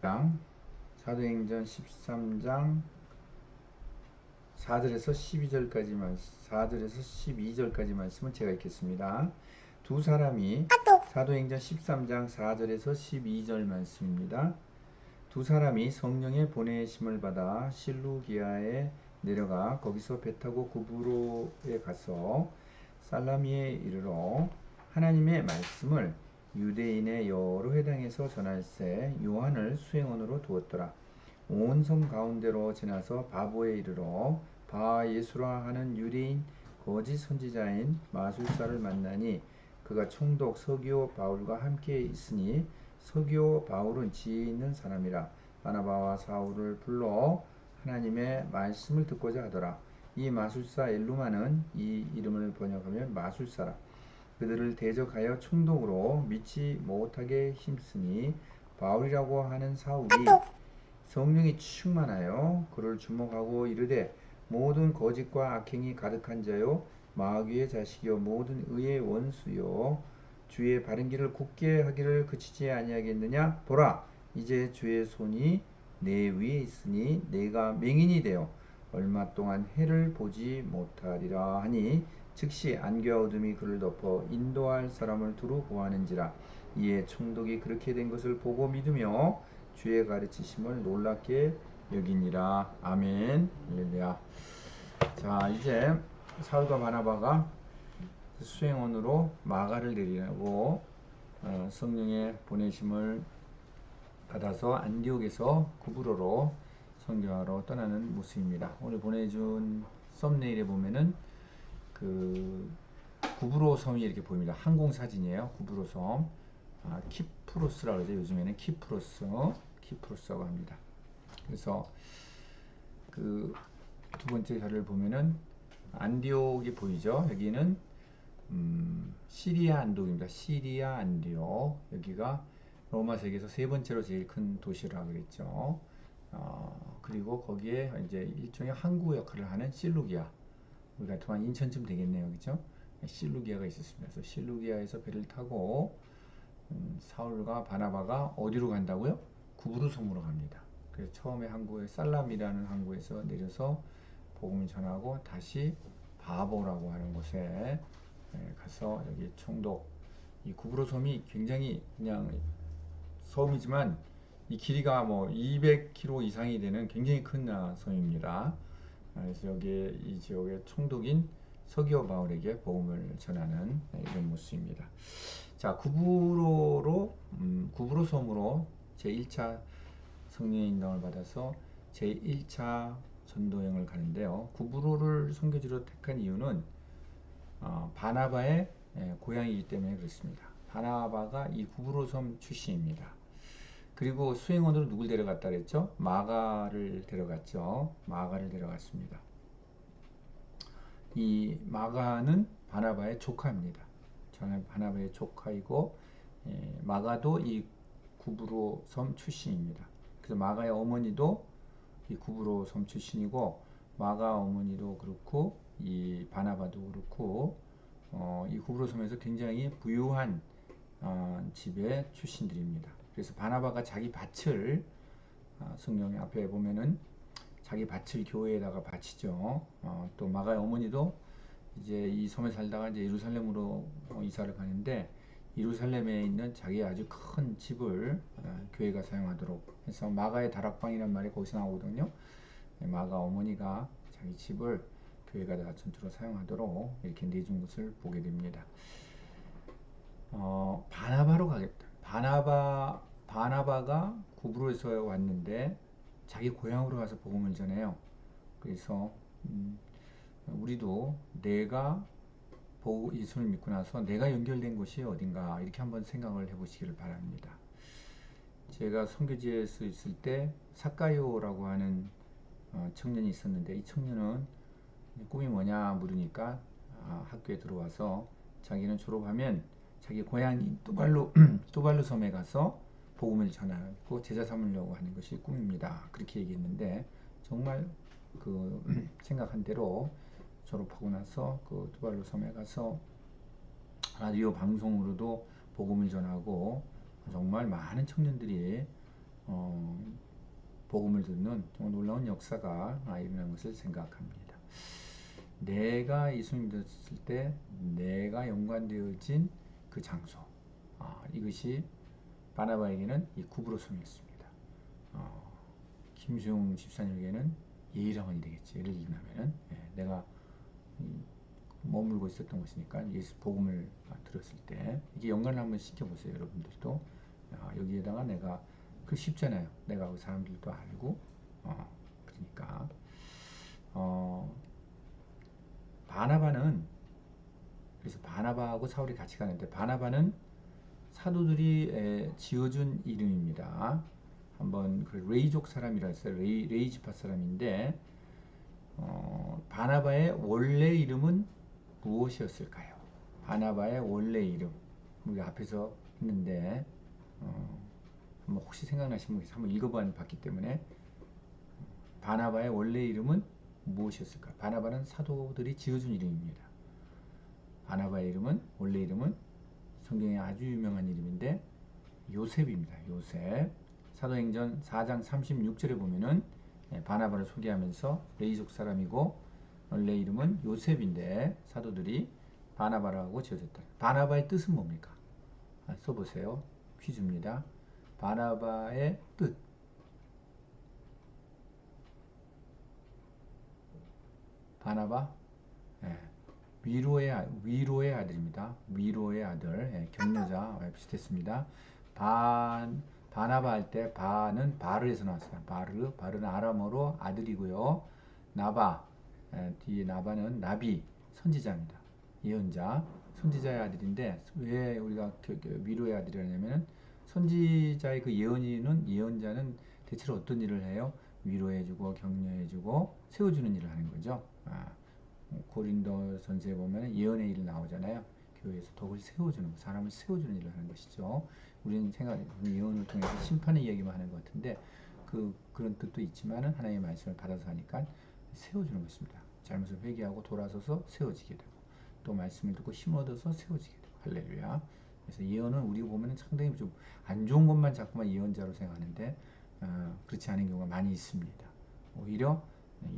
사도행전 13장 4절에서 12절까지 말씀, 4절에서 12절까지 말씀을 제가 읽겠습니다. 두 사람이 사도행전 13장 4절에서 12절 말씀입니다. 두 사람이 성령의 보내심을 받아 실루기아에 내려가 거기서 배 타고 구브로에 가서 살라미에 이르러 하나님의 말씀을 유대인의 여러 회당에서 전할세 요한을 수행원으로 두었더라. 온 섬 가운데로 지나서 바보에 이르러 바 예수라 하는 유대인 거짓 선지자인 마술사를 만나니 그가 총독 서기오 바울과 함께 있으니 서기오 바울은 지혜 있는 사람이라 바나바와 사울을 불러 하나님의 말씀을 듣고자 하더라. 이 마술사 엘루마는 이 이름을 번역하면 마술사라. 그들을 대적하여 충동으로 믿지 못하게 힘쓰니 바울이라고 하는 사울이 성령이 충만하여 그를 주목하고 이르되 모든 거짓과 악행이 가득한 자요 마귀의 자식이요 모든 의의 원수요 주의 바른 길을 굳게 하기를 그치지 아니하겠느냐? 보라 이제 주의 손이 내 위에 있으니 내가 맹인이 되어 얼마 동안 해를 보지 못하리라 하니 즉시 안개와 어둠이 그를 덮어 인도할 사람을 두루 구하는지라 이에 총독이 그렇게 된 것을 보고 믿으며 주의 가르치심을 놀랍게 여기니라. 아멘. 할렐루야. 자 이제 사울과 바나바가 수행원으로 마가를 내리고 어, 성령의 보내심을 받아서 안디옥에서 구브로로 선교하러 떠나는 모습입니다. 오늘 보내준 썸네일에 보면은 그 구브로 섬이 이렇게 보입니다. 항공 사진이에요. 구브로 섬. 아, 키프로스라고 그러죠. 요즘에는 키프로스, 키프로스라고 합니다. 그래서 그 두 번째 자를 보면은 안디옥이 보이죠. 여기는 음, 시리아 안독입니다. 시리아 안디옥. 여기가 로마 세계에서 세 번째로 제일 큰 도시라고 그랬죠. 어, 그리고 거기에 이제 일종의 항구 역할을 하는 실루기아. 우리 같으면 인천쯤 되겠네요. 그죠? 실루기아가 있었습니다. 그래서 실루기아에서 배를 타고 음, 사울과 바나바가 어디로 간다고요? 구브루 섬으로 갑니다. 그래서 처음에 항구에 살람이라는 항구에서 내려서 복음을 전하고 다시 바보라고 하는 곳에 예, 가서 여기 총독 이 구브로 섬이 굉장히 그냥 섬이지만 이 길이가 뭐 200km 이상이 되는 굉장히 큰 아, 섬입니다. 아, 그래서 여기에 이 지역의 총독인 서기오 바울에게 복음을 전하는 이런 모습입니다. 자, 구브로로 음, 구브로 섬으로 제 1차 성령의 인도를 받아서 제 1차 전도여행을 가는데요. 구브로를 선교지로 택한 이유는 어, 바나바의 예, 고향이기 때문에 그렇습니다. 바나바가 이 구브로 섬 출신입니다. 그리고 수행원으로 누굴 데려갔다 그랬죠? 마가를 데려갔죠. 마가를 데려갔습니다. 이 마가는 바나바의 조카입니다. 저는 바나바의 조카이고 예, 마가도 이 구브로 섬 출신입니다. 그래서 마가의 어머니도 이 구브로 섬 출신이고 마가 어머니도 그렇고 이 바나바도 그렇고 어, 이 구브로 섬에서 굉장히 부유한 어, 집의 출신들입니다. 그래서 바나바가 자기 밭을 어, 성령 앞에 보면은 자기 밭을 교회에다가 바치죠. 어, 또 마가의 어머니도 이제 이 섬에 살다가 이제 예루살렘으로 어, 이사를 가는데 예루살렘에 있는 자기 아주 큰 집을 어, 교회가 사용하도록 해서 마가의 다락방이란 말이 거기서 나오거든요. 네, 마가 어머니가 자기 집을 교회가 다 전투로 사용하도록 이렇게 내준 것을 보게 됩니다. 어, 바나바로 가겠다. 바나바 바나바가 구브로에서 왔는데 자기 고향으로 가서 복음을 전해요. 그래서 음, 우리도 내가 보고 예수를 믿고 나서 내가 연결된 곳이 어딘가 이렇게 한번 생각을 해보시기를 바랍니다. 제가 선교지에서 있을 때 사카요라고 하는 어, 청년이 있었는데 이 청년은 꿈이 뭐냐 물으니까 아, 학교에 들어와서 자기는 졸업하면 자기 고향인 뚜발루 뚜발루 섬에 가서 복음을 전하고 제자 삼으려고 하는 것이 꿈입니다. 그렇게 얘기했는데 정말 그 생각한 대로 졸업하고 나서 그 뚜발루 섬에 가서 라디오 방송으로도 복음을 전하고 정말 많은 청년들이 어, 복음을 듣는 정말 놀라운 역사가 아, 일어난 것을 생각합니다. 내가 예수님 믿었을 때 내가 연관되어진 그 장소 아, 이것이 바나바에게는 이 구브로섬이었습니다. 어, 김수용 집사님에게는 예의랑원이 되겠지. 예를 들면 예, 내가 이, 머물고 있었던 것이니까 예수 복음을 아, 들었을 때 이게 연관을 한번 시켜보세요 여러분들도 아, 여기에다가 내가 그 쉽잖아요 내가 그 사람들도 알고 어, 그러니까 어, 바나바는 그래서 바나바하고 사울이 같이 가는데 바나바는 사도들이 에, 지어준 이름입니다 한번 그 레이족 사람이라 했어요 레이, 레이지파 사람인데 어, 바나바의 원래 이름은 무엇이었을까요? 바나바의 원래 이름 우리가 앞에서 했는데 어, 한번 혹시 생각나시는 분 한번 읽어봐 봤기 때문에 바나바의 원래 이름은 무엇이었을까? 바나바는 사도들이 지어준 이름입니다. 바나바의 이름은 원래 이름은 성경에 아주 유명한 이름인데 요셉입니다. 요셉. 사도행전 4장 36절에 보면은 예, 바나바를 소개하면서 레이족 사람이고 원래 이름은 요셉인데 사도들이 바나바라고 지어졌다. 바나바의 뜻은 뭡니까? 아, 써보세요. 퀴즈입니다. 바나바의 뜻. 바나바 예, 위로의 아- 위로의 아들입니다. 위로의 아들 예, 격려자 예, 비슷했습니다. 반 바나바 할 때 바는 바르에서 나왔어요. 바르 바르는 아람어로 아들이고요. 나바 예, 뒤에 나바는 나비 선지자입니다. 예언자 선지자의 아들인데 왜 우리가 그- 그 위로의 아들이라냐면은 선지자의 그 예언이는 예언자는 대체로 어떤 일을 해요? 위로해주고 격려해주고 세워주는 일을 하는 거죠. 아, 고린도 전서에 보면 예언의 일 나오잖아요. 교회에서 덕을 세워주는 사람을 세워주는 일을 하는 것이죠. 우리는 생각 예언을 통해서 심판의 이야기만 하는 것 같은데 그 그런 뜻도 있지만은 하나님의 말씀을 받아서 하니까 세워주는 것입니다. 잘못을 회개하고 돌아서서 세워지게 되고 또 말씀을 듣고 힘 얻어서 세워지게 되고 할렐루야. 그래서 예언은 우리가 보면 상당히 좀 안 좋은 것만 자꾸만 예언자로 생각하는데 어, 그렇지 않은 경우가 많이 있습니다. 오히려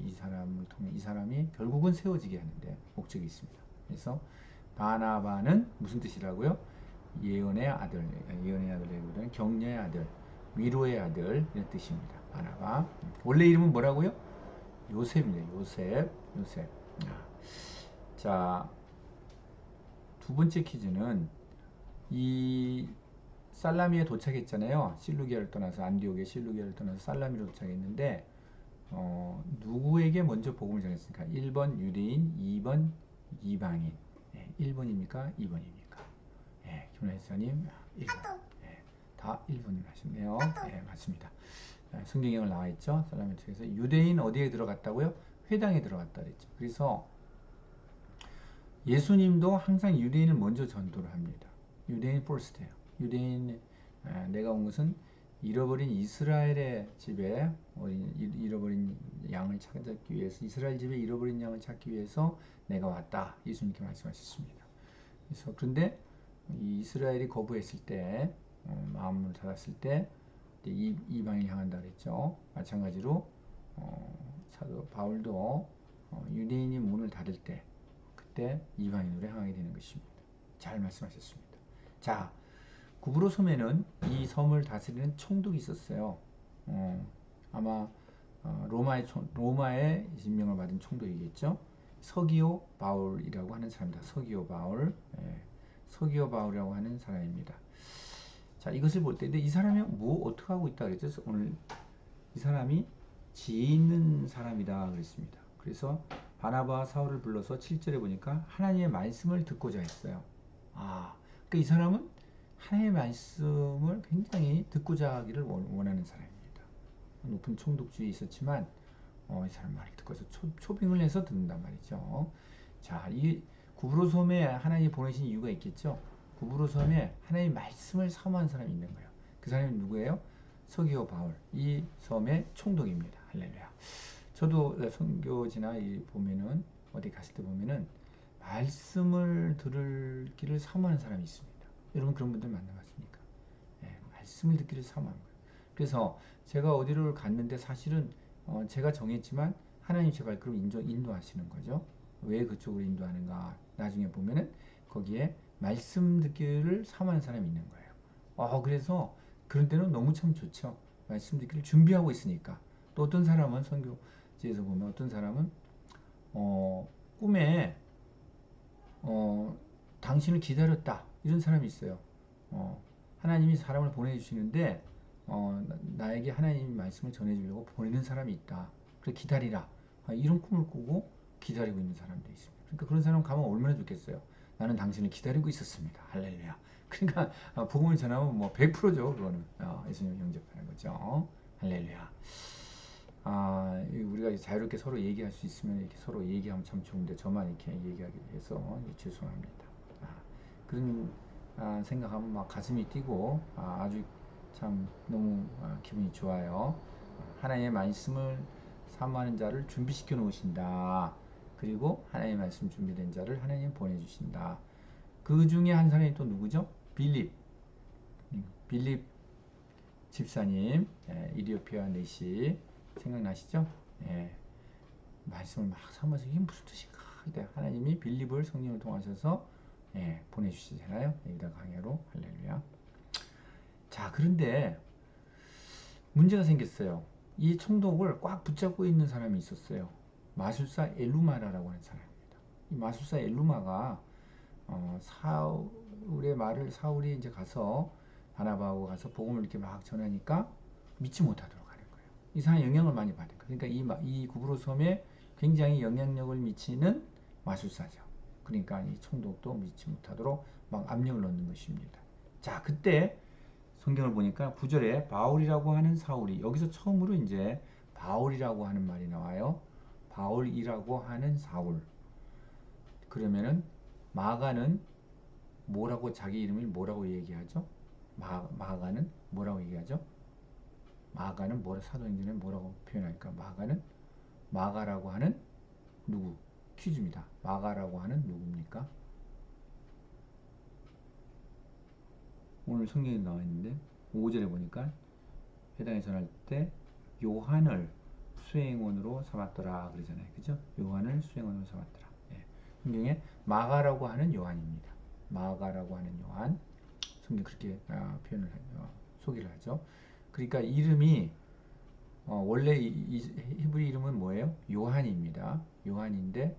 이 사람을 통해 이 사람이 결국은 세워지게 하는데 목적이 있습니다. 그래서 바나바는 무슨 뜻이라고요? 예언의 아들, 예언의 아들이거든 격려의 아들, 위로의 아들 이런 뜻입니다. 바나바. 원래 이름은 뭐라고요? 요셉입니다. 요셉, 요셉. 아. 자, 두 번째 퀴즈는 이 살라미에 도착했잖아요. 실루기아를 떠나서 안디옥에 실루기아를 떠나서 살라미로 도착했는데 어, 누구에게 먼저 복음을 전했습니까? 1번 유대인, 2번 이방인. 예, 1번입니까? 2번입니까? 예, 김원혜사님 1번. 예, 다 1번을 하셨네요. 예, 맞습니다. 자, 성경에 나와 있죠. 살라미 쪽에서 유대인 어디에 들어갔다고요? 회당에 들어갔다 그랬죠. 그래서 예수님도 항상 유대인을 먼저 전도를 합니다. 유대인 포스트예요. 유대인 아, 내가 온 것은 잃어버린 이스라엘의 집에 어린 잃어버린 양을 찾기 위해서 이스라엘 집에 잃어버린 양을 찾기 위해서 내가 왔다. 예수님께 말씀하셨습니다. 그래서 그런데 이 이스라엘이 거부했을 때 어, 마음을 닫았을 때 이, 이방을 향한다 그랬죠. 마찬가지로 어, 사도 바울도 어, 유대인이 문을 닫을 때 그때 이방인으로 향하게 되는 것입니다. 잘 말씀하셨습니다. 자, 구브로 섬에는 이 섬을 다스리는 총독이 있었어요. 어, 아마 어, 로마의 총, 로마의 임명을 받은 총독이겠죠. 서기오 바울이라고 하는 사람입니다. 서기오 바울, 예, 서기오 바울이라고 하는 사람입니다. 자, 이것을 볼 때, 근데 이 사람이 뭐 어떻게 하고 있다 그랬죠? 오늘 이 사람이 지혜 있는 사람이다 그랬습니다. 그래서 바나바와 사울을 불러서 7절에 보니까 하나님의 말씀을 듣고자 했어요. 아, 그러니까 이 사람은 하나님의 말씀을 굉장히 듣고자 하기를 원하는 사람입니다. 높은 총독주의 있었지만 어, 이 사람 말을 듣고서 초, 초빙을 해서 듣는단 말이죠. 자, 이 구브로 섬에 하나님이 보내신 이유가 있겠죠. 구브로 섬에 하나님의 말씀을 사모한 사람이 있는 거예요. 그 사람이 누구예요? 서기오 바울. 이 섬의 총독입니다. 할렐루야. 저도 선교지나 이 보면은 어디 갔을 때 보면은 말씀을 들을 길을 사모하는 사람이 있습니다. 여러분 그런 분들 만나봤습니까? 예, 말씀을 듣기를 사모하는 거예요. 그래서 제가 어디를 갔는데 사실은 어, 제가 정했지만 하나님 제 발걸음 인도, 인도하시는 거죠. 왜 그쪽으로 인도하는가? 나중에 보면은 거기에 말씀 듣기를 사모하는 사람이 있는 거예요. 어, 그래서 그런 때는 너무 참 좋죠. 말씀 듣기를 준비하고 있으니까. 또 어떤 사람은 선교지에서 보면 어떤 사람은 어, 꿈에 어, 당신을 기다렸다 이런 사람이 있어요. 어, 하나님이 사람을 보내주시는데 어, 나- 나에게 하나님의 말씀을 전해주려고 보내는 사람이 있다. 그래 기다리라. 아, 이런 꿈을 꾸고 기다리고 있는 사람도 있습니다. 그러니까 그런 사람 가면 얼마나 좋겠어요. 나는 당신을 기다리고 있었습니다. 할렐루야. 그러니까 아, 복음을 전하면 뭐 100%죠. 그거는 어, 예수님 영접하는 거죠. 할렐루야. 아, 이 우리가 자유롭게 서로 얘기할 수 있으면 이렇게 서로 얘기하면 참 좋은데 저만 이렇게 얘기하게 돼서 죄송합니다. 아, 그런 아, 생각하면 막 가슴이 뛰고 아, 주참 너무 아, 기분이 좋아요. 하나님의 말씀을 사모하는 자를 준비시켜 놓으신다. 그리고 하나님의 말씀 준비된 자를 하나님 보내주신다. 그 중에 한 사람이 또 누구죠? 빌립. 음, 빌립 집사님, 예, 이디오피아 내시 생각나시죠? 예, 말씀을 막 사모해서 이게 무슨? 그때 하나님이 빌립을 성령을 통하셔서 예, 보내주시잖아요. 여기다 강해로 할렐루야. 자, 그런데 문제가 생겼어요. 이 총독을 꽉 붙잡고 있는 사람이 있었어요. 마술사 엘루마라라고 하는 사람입니다. 이 마술사 엘루마가 어, 사울의 말을 사울이 이제 가서 바나바하고 가서 복음을 이렇게 막 전하니까 믿지 못하도록 하는 거예요. 이 사람이 영향을 많이 받은 거예요. 그러니까 이, 마- 이 구브로 섬에 굉장히 영향력을 미치는 마술사죠. 그러니까 이 총독도 믿지 못하도록 막 압력을 넣는 것입니다. 자, 그때 성경을 보니까 구절에 바울이라고 하는 사울이 여기서 처음으로 이제 바울이라고 하는 말이 나와요. 바울이라고 하는 사울. 그러면은 마가는 뭐라고 자기 이름을 뭐라고 얘기하죠? 마, 마가는 뭐라고 얘기하죠? 마가는 뭐라 사도행전에 뭐라고 표현할까? 마가는 마가라고 하는 누구? 퀴즈입니다. 마가라고 하는 누굽니까? 오늘 성경에 나와 있는데 5절에 보니까 회당에 전할 때 요한을 수행원으로 삼았더라 그러잖아요. 그죠? 요한을 수행원으로 삼았더라. 예. 성경에 마가라고 하는 요한입니다. 마가라고 하는 요한. 성경 그렇게 아, 표현을 하- 어, 소개를 하죠. 그러니까 이름이 어, 원래 이, 이 히브리 이름은 뭐예요? 요한입니다. 요한인데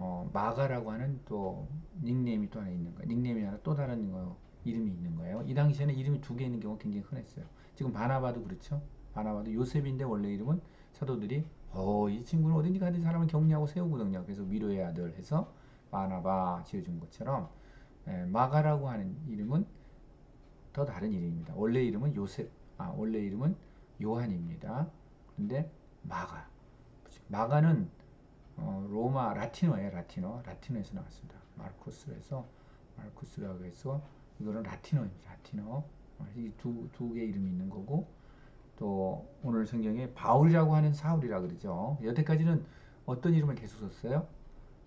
어, 마가라고 하는 또 닉네임이 또 하나 있는 거예요. 닉네임이 하나 또 다른 거 이름이 있는 거예요. 이 당시에는 이름이 두 개 있는 경우가 굉장히 흔했어요. 지금 바나바도 그렇죠. 바나바도 요셉인데 원래 이름은 사도들이 어, 이 친구는 어딘지 가든 사람을 격려하고 세우거든요. 그래서 위로의 아들 해서 바나바 지어준 것처럼 예, 마가라고 하는 이름은 더 다른 이름입니다. 원래 이름은 요셉, 아 원래 이름은 요한입니다. 그런데 마가, 마가는 어, 로마 라틴어예요. 라틴어, 라틴어에서 나왔습니다. 마르코스에서 마르코스라고 해서 이거는 라틴어입니다. 라틴어 이 두 두 개 이름이 있는 거고 또 오늘 성경에 바울이라고 하는 사울이라 그러죠. 여태까지는 어떤 이름을 계속 썼어요?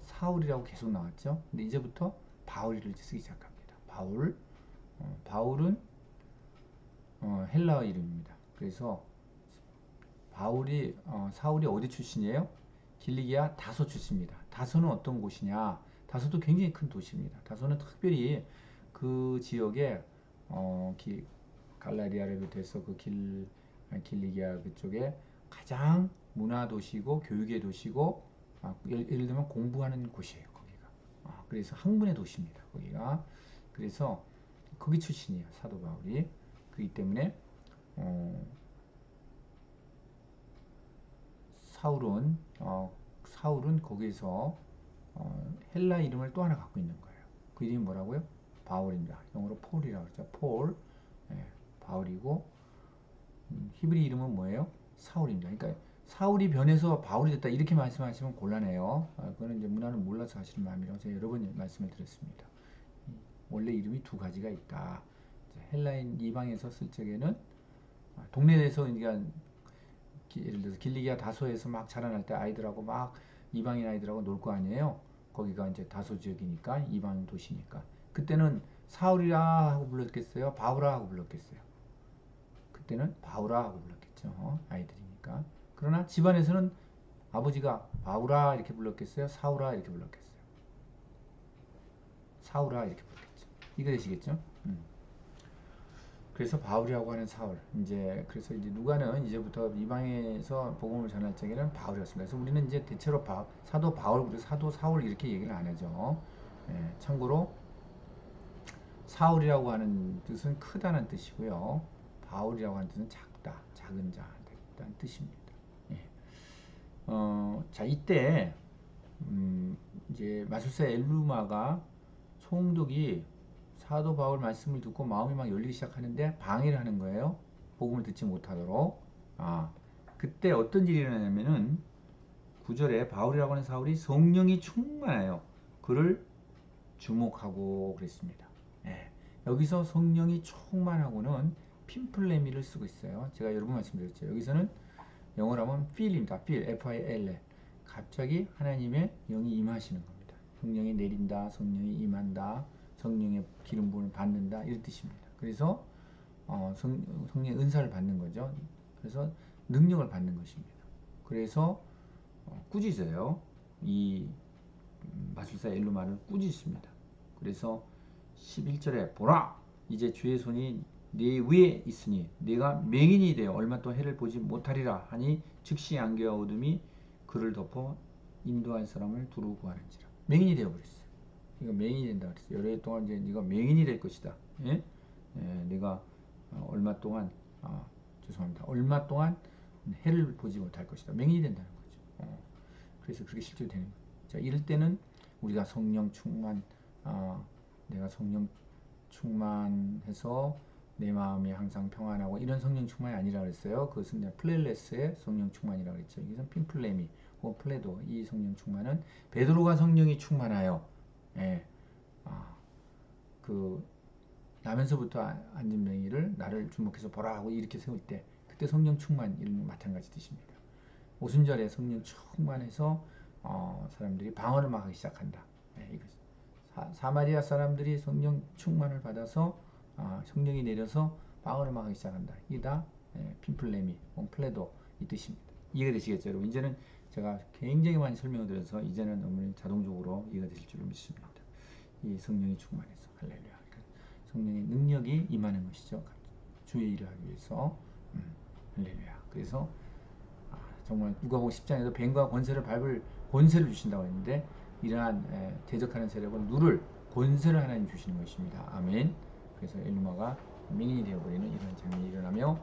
사울이라고 계속 나왔죠. 근데 이제부터 바울이를 쓰기 시작합니다. 바울, 어, 바울은 어, 헬라어 이름입니다. 그래서 바울이 어, 사울이 어디 출신이에요? 길리기아 다소 출신입니다. 다소는 어떤 곳이냐? 다소도 굉장히 큰 도시입니다. 다소는 특별히 그 지역에 어, 기, 갈라리아를 비롯해서 그 길, 길리기아 그쪽에 가장 문화 도시고 교육의 도시고 아, 예를, 예를 들면 공부하는 곳이에요. 거기가. 아, 그래서 학문의 도시입니다. 거기가. 그래서 거기 출신이에요. 사도 바울이. 그렇기 때문에 어, 사울은 어, 사울은 거기서 어, 헬라 이름을 또 하나 갖고 있는 거예요. 그 이름이 뭐라고요? 바울입니다. 영어로 폴이라고 그러죠. 폴, 예, 바울이고 음, 히브리 이름은 뭐예요? 사울입니다. 그러니까 사울이 변해서 바울이 됐다 이렇게 말씀하시면 곤란해요. 아, 그거는 이제 문화를 몰라서 하시는 마음이라고 제가 여러 번 말씀을 드렸습니다. 이, 원래 이름이 두 가지가 있다. 헬라인 이방에서 쓸 적에는 아, 동네에서 그러니까 기- 예를 들어서 길리기아 다소에서 막 자라날 때 아이들하고 막 이방인 아이들하고 놀 거 아니에요. 거기가 이제 다소 지역이니까 이방 도시니까 그때는 사울이라 하고 불렀겠어요. 바울아 하고 불렀겠어요. 그때는 바울아 하고 불렀겠죠. 있겠죠. 아이들이니까. 그러나 집안에서는 아버지가 바우라 이렇게 불렀겠어요? 사우라 이렇게 불렀겠어요? 사우라 이렇게 불렀겠죠. 이거 되시겠죠? 음. 그래서 바울이라고 하는 사울 이제 그래서 이제 누가는 이제부터 이방에서 복음을 전할 적에는 바울이었습니다. 그래서 우리는 이제 대체로 바, 사도 바울 그리고 사도 사울 이렇게 얘기를 안 하죠. 예, 참고로 사울이라고 하는 뜻은 크다는 뜻이고요. 바울이라고 하는 뜻은 작다, 작은 자다는 뜻입니다. 예. 어, 자 이때 음, 이제 마술사 엘루마가 총독이 사도 바울 말씀을 듣고 마음이 막 열리기 시작하는데 방해를 하는 거예요. 복음을 듣지 못하도록. 아, 그때 어떤 일이 일어나냐면은 구절에 바울이라고 하는 사울이 성령이 충만해요. 그를 주목하고 그랬습니다. 예. 여기서 성령이 충만하고는 핀플레미를 쓰고 있어요. 제가 여러 번 말씀드렸죠. 여기서는 영어로 하면 feel입니다. feel, F-I-L-L. 갑자기 하나님의 영이 임하시는 겁니다. 성령이 내린다, 성령이 임한다, 성령의 기름 부음을 받는다 이런 뜻입니다. 그래서 어, 성, 성령의 은사를 받는 거죠. 그래서 능력을 받는 것입니다. 그래서 어, 꾸짖어요. 이 음, 마술사 엘루마를 꾸짖습니다. 그래서 11절에 보라 이제 주의 손이 네 위에 있으니 네가 맹인이 되어 얼마 또 해를 보지 못하리라 하니 즉시 안개와 어둠이 그를 덮어 인도할 사람을 두루 구하는지라 맹인이 되어 버렸어요. 이거 맹인이 된다 그랬어요. 여러 해 동안 이제 네가 맹인이 될 것이다. 예? 예, 네가 어, 얼마 동안 아, 죄송합니다. 얼마 동안 해를 보지 못할 것이다. 맹인이 된다는 거죠. 어, 그래서 그렇게 실제로 되는 거예요. 자, 이럴 때는 우리가 성령 충만, 아, 내가 성령 충만해서 내 마음이 항상 평안하고 이런 성령 충만이 아니라 그랬어요. 그것은 그냥 플레레스의 성령 충만이라고 그랬죠. 여기서 핀플레미 혹은 플레도 이 성령 충만은 베드로가 성령이 충만하여 예, 아, 그 나면서부터 명의를 나를 주목해서 보라 하고 이렇게 세울 때 그때 성령 충만 이런 마찬가지 뜻입니다. 오순절에 성령 충만해서 어, 사람들이 방언을 막 하기 시작한다. 예, 사, 사마리아 사람들이 성령 충만을 받아서 아, 성령이 내려서 방언을 막 하기 시작한다. 이게 다 예, 핀플레미, 플레도 이 뜻입니다. 이해가 되시겠죠, 여러분? 이제는 제가 굉장히 많이 설명을 드려서 이제는 너무 자동적으로 이해가 되실 줄 믿습니다. 이 성령이 충만해서 할렐루야. 그러니까 성령의 능력이 임하는 것이죠. 주의 일을 하기 위해서 음, 할렐루야. 그래서 아, 정말 누가복음 10장에서 뱀과 권세를 밟을 권세를 주신다고 했는데 이러한 에, 대적하는 세력은 누를 권세를 하나님 주시는 것입니다. 아멘. 그래서 엘루마가 맹인이 되어버리는 이런 장면이 일어나며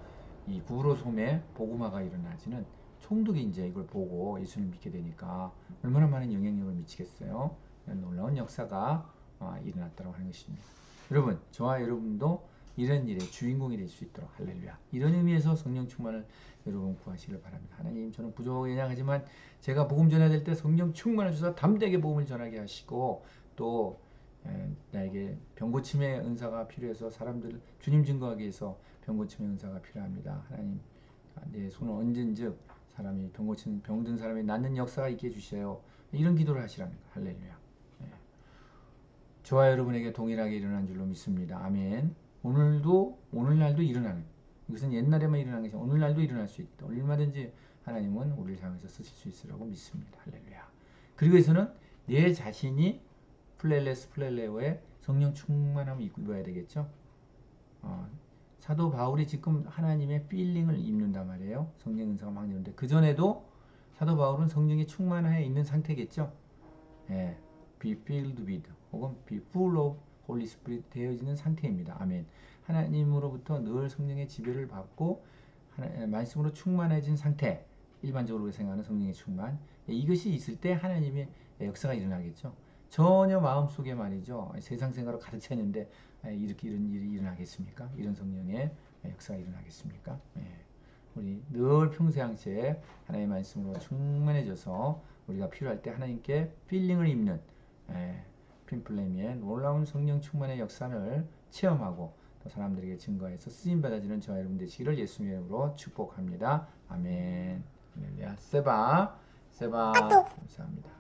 이 구로 소매 복음화가 일어나지는 총독이 이제 이걸 보고 예수님 믿게 되니까 얼마나 많은 영향력을 미치겠어요. 놀라운 역사가 아, 일어났다고 하는 것입니다. 여러분, 저와 여러분도 이런 일의 주인공이 될 수 있도록 할렐루야. 이런 의미에서 성령 충만을 여러분 구하시길 바랍니다. 하나님, 저는 부족하고 연약하지만 제가 복음 전해야 될 때 성령 충만을 주사 담대하게 복음을 전하게 하시고 또 에, 나에게 병고침의 은사가 필요해서 사람들 주님 증거하기 위해서 병고침의 은사가 필요합니다. 하나님, 아, 내 손을 얹은 즉 사람이 병고침 병든 사람이 낫는 역사가 있게 해주셔요. 이런 기도를 거. 할렐루야. 예. 저와 여러분에게 동일하게 일어난 줄로 믿습니다. 아멘. 오늘도 오늘날도 일어나는 이것은 옛날에만 일어난 것이 오늘날도 일어날 수 있다. 얼마든지 하나님은 우리를 향해서 쓰실 수 있으라고 믿습니다. 할렐루야. 그리고 해서는 내 자신이 플렐레스 플렐레오의 성령 충만함을 입어야 되겠죠. 어, 사도 바울이 지금 하나님의 필링을 입는단 말이에요. 성령 은사가 막 있는데 그 전에도 사도 바울은 성령이 충만하여 있는 상태겠죠. 예, be filled with 혹은 be full of Holy Spirit 되어지는 상태입니다. 아멘. 하나님으로부터 늘 성령의 지배를 받고 하나, 말씀으로 충만해진 상태. 일반적으로 생각하는 성령의 충만. 예, 이것이 있을 때 하나님의 역사가 일어나겠죠. 전혀 마음속에 말이죠. 세상 생활을 가득 찼는데 예, 이렇게 이런 일이 일어나겠습니까? 이런 성령의 역사가 일어나겠습니까? 예. 우리 늘 평소양치에 하나님의 말씀으로 충만해져서 우리가 필요할 때 하나님께 필링을 입는 예, 핀플레미의 놀라운 성령 충만의 역사를 체험하고 또 사람들에게 증거해서 쓰임 받아지는 저와 여러분 되시기를 예수님의 이름으로 축복합니다. 아멘. 세바. 세바. 감사합니다.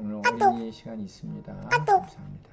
오늘 어린이 시간이 있습니다. 감사합니다.